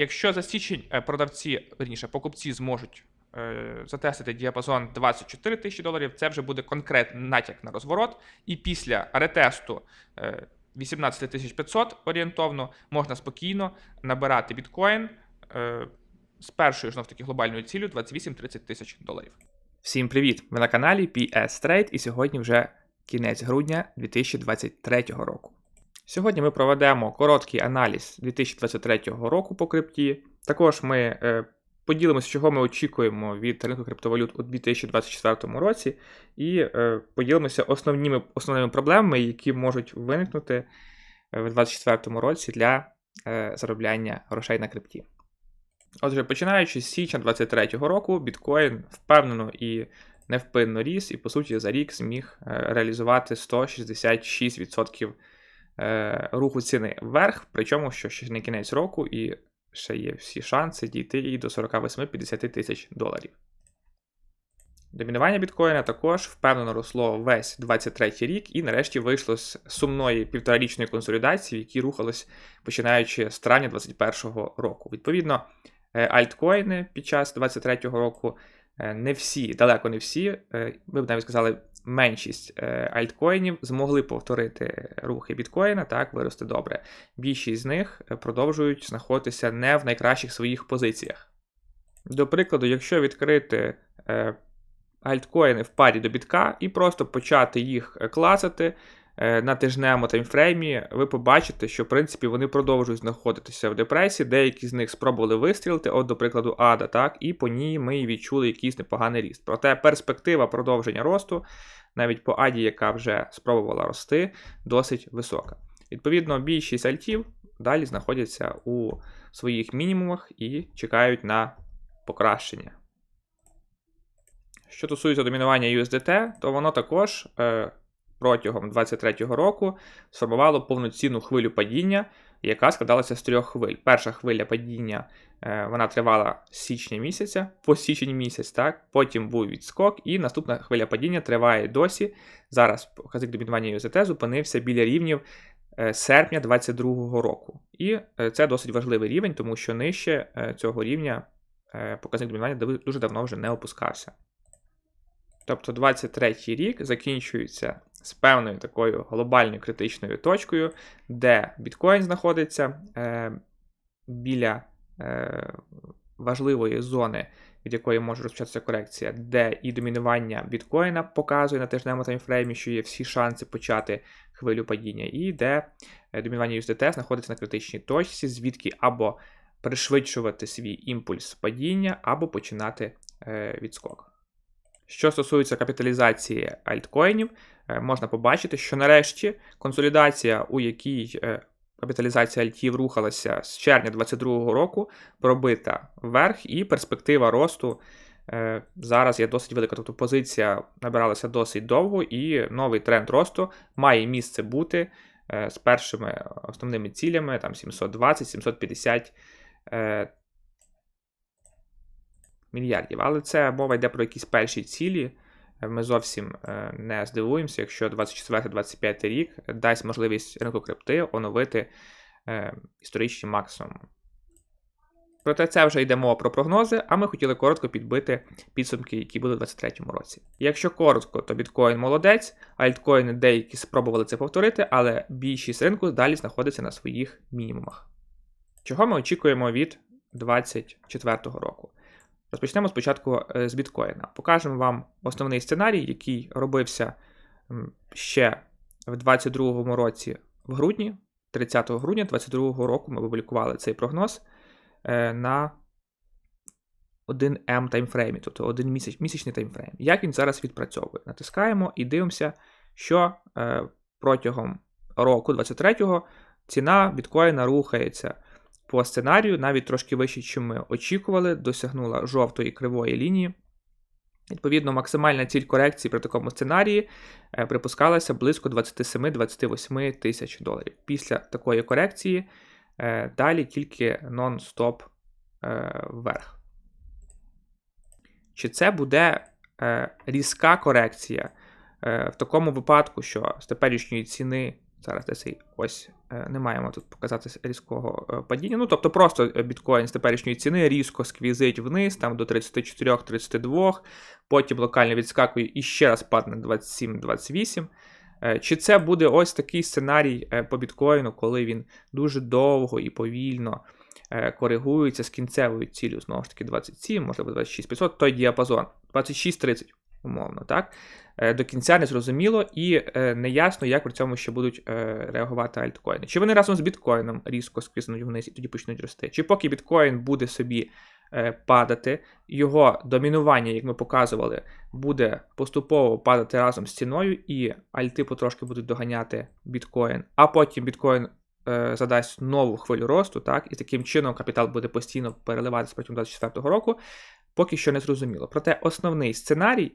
Якщо за січень е, продавці, верніше, покупці зможуть е, затестити діапазон 24 тисячі доларів, це вже буде конкретний натяк на розворот. І після ретесту е, 18 тисяч 500 орієнтовно можна спокійно набирати біткоін е, з першою знов таки глобальною ціллю 28-30 тисяч доларів. Всім привіт! Ви на каналі PS Trade і сьогодні вже кінець грудня 2023 року. Сьогодні ми проведемо короткий аналіз 2023 року по крипті. Також ми е, поділимося, чого ми очікуємо від ринку криптовалют у 2024 році, і е, поділимося основними, основними проблемами, які можуть виникнути е, в 2024 році для заробляння грошей на крипті. Отже, починаючи з січня 2023 року, біткоін впевнено і невпинно ріс, і по суті за рік зміг реалізувати 166% е, руху ціни вверх, причому що ще не кінець року, і ще є всі шанси дійти і до 48-50 тисяч доларів. Домінування біткоїна також впевнено росло весь 23 рік і нарешті вийшло з сумної півторарічної консолідації, в якій рухалось починаючи з травня 2021 року. Відповідно, е, альткоїни під час 2023 року е, не всі, далеко не всі, ми б навіть сказали, меншість е, альткоїнів змогли повторити рухи біткоїна, так, вирости добре. Більшість з них е, продовжують знаходитися не в найкращих своїх позиціях. До прикладу, якщо відкрити е, альткоїни в парі до бітка і просто почати їх класити, на тижневому таймфреймі, ви побачите, що в принципі вони продовжують знаходитися в депресії. Деякі з них спробували вистрілити, от, до прикладу, Ада, так, і по ній ми відчули якийсь непоганий ріст. Проте перспектива продовження росту, навіть по Аді, яка вже спробувала рости, досить висока. Відповідно, більшість альтів далі знаходяться у своїх мінімумах і чекають на покращення. Що стосується домінування USDT, то воно також е, протягом 2023 року сформувало повноцінну хвилю падіння, яка складалася з трьох хвиль. Перша хвиля падіння е, вона тривала з січня місяця, по січень місяць, так, потім був відскок, і наступна хвиля падіння триває досі. Зараз показник домінування USDT зупинився біля рівнів е, серпня 2022 року. І е, це досить важливий рівень, тому що нижче цього рівня показник домінування дуже давно вже не опускався. Тобто 23 рік закінчується з певною такою глобальною критичною точкою, де біткоін знаходиться е, біля е, важливої зони, від якої може розпочатися корекція, де і домінування біткоїна показує на тижневому таймфреймі, що є всі шанси почати хвилю падіння, і де е, домінування USDT знаходиться на критичній точці, звідки або пришвидшувати свій імпульс падіння, або починати е, відскок. Що стосується капіталізації альткоїнів, е, можна побачити, що нарешті консолідація, у якій е, капіталізація альтів рухалася з червня 2022 року, пробита вверх, і перспектива росту е, зараз є досить велика. Тобто позиція набиралася досить довго, і новий тренд росту має місце бути з першими основними цілями там 720-750 е, мільярдів. Але це мова йде про якісь перші цілі. Ми зовсім е, не здивуємося, якщо 24-25 рік дасть можливість ринку крипти оновити е, історичні максимуми. Проте це вже йде мова про прогнози, а ми хотіли коротко підбити підсумки, які були у 2023 році. Якщо коротко, то біткоін молодець, альткоїни деякі спробували це повторити, але більшість ринку далі знаходиться на своїх мінімумах. Чого ми очікуємо від 2024 року? Розпочнемо спочатку е, з біткоїна. Покажемо вам основний сценарій, який робився ще в 2022 році в грудні, 30 грудня 2022 року ми опублікували цей прогноз е, на 1М таймфреймі, тобто один місяць, місячний таймфрейм. Як він зараз відпрацьовує? Натискаємо і дивимося, що е, протягом року 23-го ціна біткоїна рухається по сценарію, навіть трошки вище, ніж ми очікували, досягнула жовтої кривої лінії. Відповідно, максимальна ціль корекції при такому сценарії е, припускалася близько 27-28 тисяч доларів. Після такої корекції е, далі тільки нон-стоп е, вверх. Чи це буде різка корекція в такому випадку, що з теперішньої ціни Зараз десь ось е, не маємо тут показати різкого е, падіння. Ну, тобто просто е, біткоін з теперішньої ціни різко сквізить вниз, там до 34-32, потім локально відскакує і ще раз падне 27-28. Е, Чи це буде ось такий сценарій по біткоїну, коли він дуже довго і повільно коригується з кінцевою цілею, знову ж таки, 27, можливо, 26 той діапазон, 26-30, умовно, так? Е, До кінця не зрозуміло і е, неясно, як при цьому ще будуть е, реагувати альткоїни. Чи вони разом з біткоїном різко сквізнуть вниз і тоді почнуть рости? Чи поки біткоін буде собі падати, його домінування, як ми показували, буде поступово падати разом з ціною, і альти потрошки будуть доганяти біткоін, а потім біткоін задасть нову хвилю росту, так, і таким чином капітал буде постійно переливатися протягом 2024 року, поки що не зрозуміло. Проте основний сценарій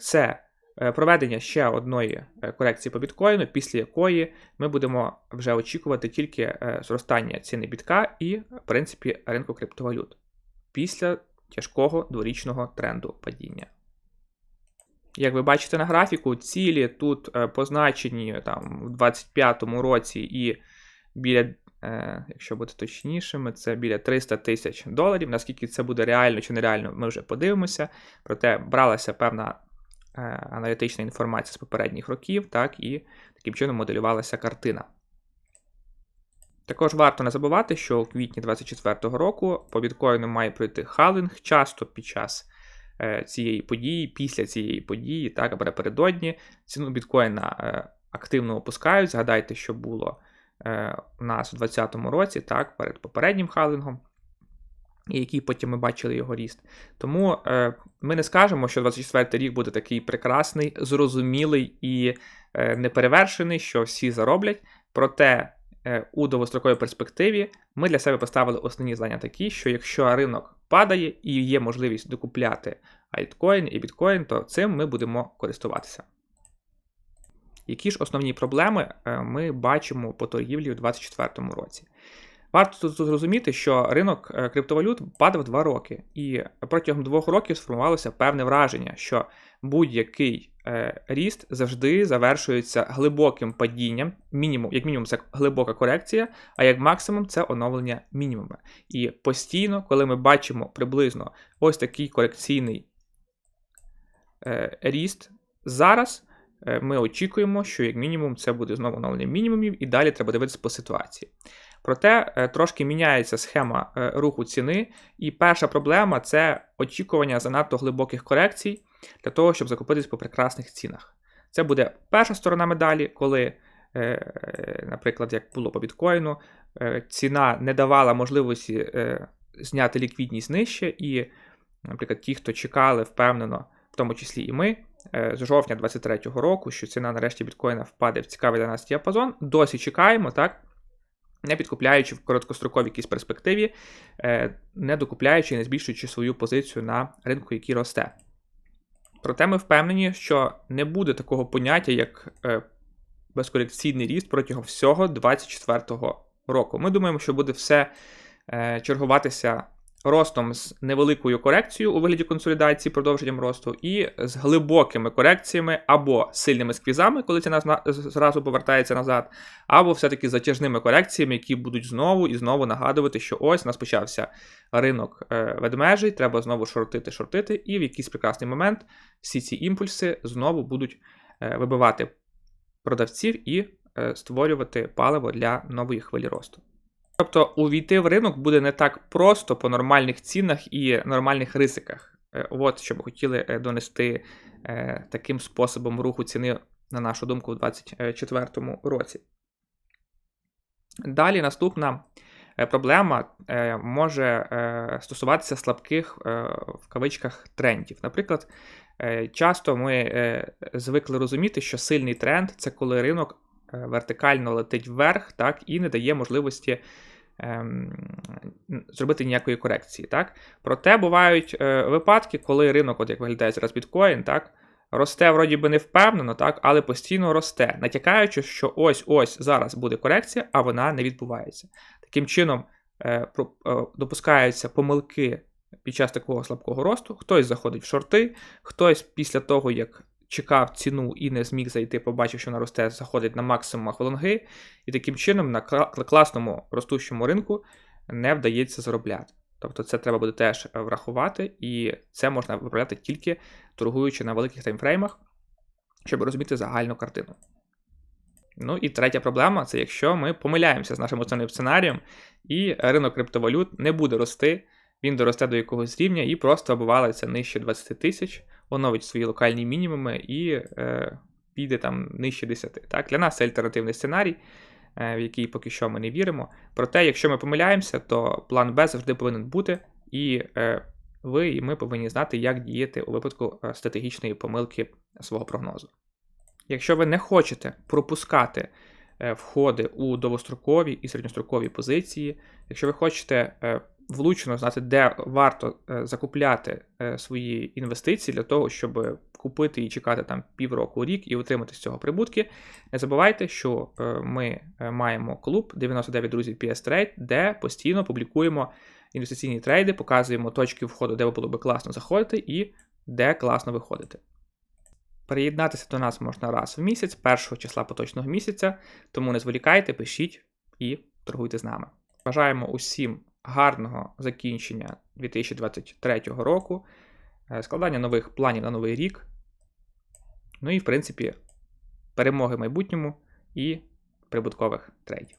це е, проведення ще одної е, корекції по біткоїну, після якої ми будемо вже очікувати тільки е, зростання ціни бітка і, в принципі, ринку криптовалют після тяжкого дворічного тренду падіння. Як ви бачите на графіку, цілі тут е, позначені там, в 25-му році і біля, е, якщо бути точнішими, це біля 300 тисяч доларів. Наскільки це буде реально чи нереально, ми вже подивимося. Проте бралася певна е, аналітична інформація з попередніх років, так, і таким чином моделювалася картина. Також варто не забувати, що у квітні 2024 року по біткоїну має пройти халинг часто під час е, цієї події, після цієї події, так, або напередодні ціну біткоїна е, активно опускають. Згадайте, що було е, у нас у 2020 році, так, перед попереднім халингом, і який потім ми бачили його ріст. Тому е, ми не скажемо, що 24 рік буде такий прекрасний, зрозумілий і е, неперевершений, що всі зароблять. Проте е, у довгостроковій перспективі ми для себе поставили основні знання такі, що якщо ринок падає і є можливість докупляти альткоін і біткоін, то цим ми будемо користуватися. Які ж основні проблеми е, ми бачимо по торгівлі у 2024 році? Варто тут зрозуміти, що ринок е, криптовалют падав 2 роки, і протягом двох років сформувалося певне враження, що будь-який е, ріст завжди завершується глибоким падінням, мінімум, як мінімум, це глибока корекція, а як максимум це оновлення мінімума. І постійно, коли ми бачимо приблизно ось такий корекційний ріст зараз. Е, Ми очікуємо, що як мінімум це буде знову оновлення мінімумів, і далі треба дивитися по ситуації. Проте е, трошки міняється схема е, руху ціни, і перша проблема це очікування занадто глибоких корекцій для того, щоб закупитись по прекрасних цінах. Це буде перша сторона медалі, коли, наприклад, як було по біткоїну, ціна не давала можливості зняти ліквідність нижче, і, наприклад, ті, хто чекали впевнено, в тому числі і ми, е, з жовтня 2023 року, що ціна нарешті біткоїна впаде в цікавий для нас діапазон, досі чекаємо, так? не підкупляючи в короткостроковій якійсь перспективі, е, не докупляючи і не збільшуючи свою позицію на ринку, який росте. Проте ми впевнені, що не буде такого поняття, як е, безкорекційний ріст протягом всього 2024 року. Ми думаємо, що буде все чергуватися ростом з невеликою корекцією у вигляді консолідації, продовженням росту, і з глибокими корекціями або сильними сквізами, коли ціна зразу повертається назад, або все-таки затяжними корекціями, які будуть знову і знову нагадувати, що ось нас почався ринок е, ведмежий, треба знову шортити, шортити, і в якийсь прекрасний момент всі ці імпульси знову будуть е, вибивати продавців і е, створювати паливо для нової хвилі росту. Тобто увійти в ринок буде не так просто по нормальних цінах і нормальних ризиках. Е, От що ми хотіли е, донести е, таким способом руху ціни, на нашу думку, у 2024 році. Далі наступна проблема може стосуватися слабких в кавичках трендів. Наприклад, часто ми звикли розуміти, що сильний тренд це коли ринок вертикально летить вверх, так, і не дає можливості ем, зробити ніякої корекції. Так? Проте бувають е, випадки, коли ринок, от як виглядає зараз біткоін, так, росте вроді би не впевнено, так, але постійно росте, натякаючи, що ось-ось зараз буде корекція, а вона не відбувається. Таким чином е, про- е, допускаються помилки під час такого слабкого росту. Хтось заходить в шорти, хтось після того, як чекав ціну і не зміг зайти, побачив, що вона росте, заходить на максимумах лонги, і таким чином на класному ростущому ринку не вдається заробляти. Тобто це треба буде теж врахувати, і це можна виправляти тільки торгуючи на великих таймфреймах, щоб розуміти загальну картину. Ну і третя проблема це якщо ми помиляємося з нашим основним сценарієм, і ринок криптовалют не буде рости, він доросте до якогось рівня і просто обвалиться нижче 20 тисяч, оновить свої локальні мінімуми і е, піде там нижче 10. Так? Для нас це альтернативний сценарій, е, в який поки що ми не віримо. Проте, якщо ми помиляємося, то план Б завжди повинен бути, і е, ви і ми повинні знати, як діяти у випадку е, стратегічної помилки свого прогнозу. Якщо ви не хочете пропускати е, входи у довгострокові і середньострокові позиції, якщо ви хочете е, влучно знати, де варто е, закупляти е, свої інвестиції для того, щоб купити і чекати там півроку, рік і отримати з цього прибутки, не забувайте, що е, ми маємо клуб 99 друзів PS Trade, де постійно публікуємо інвестиційні трейди, показуємо точки входу, де було би класно заходити і де класно виходити. Приєднатися до нас можна раз в місяць, першого числа поточного місяця, тому не зволікайте, пишіть і торгуйте з нами. Бажаємо усім гарного закінчення 2023 року, е, складання нових планів на новий рік. Ну і, в принципі, перемоги в майбутньому і прибуткових трейдів.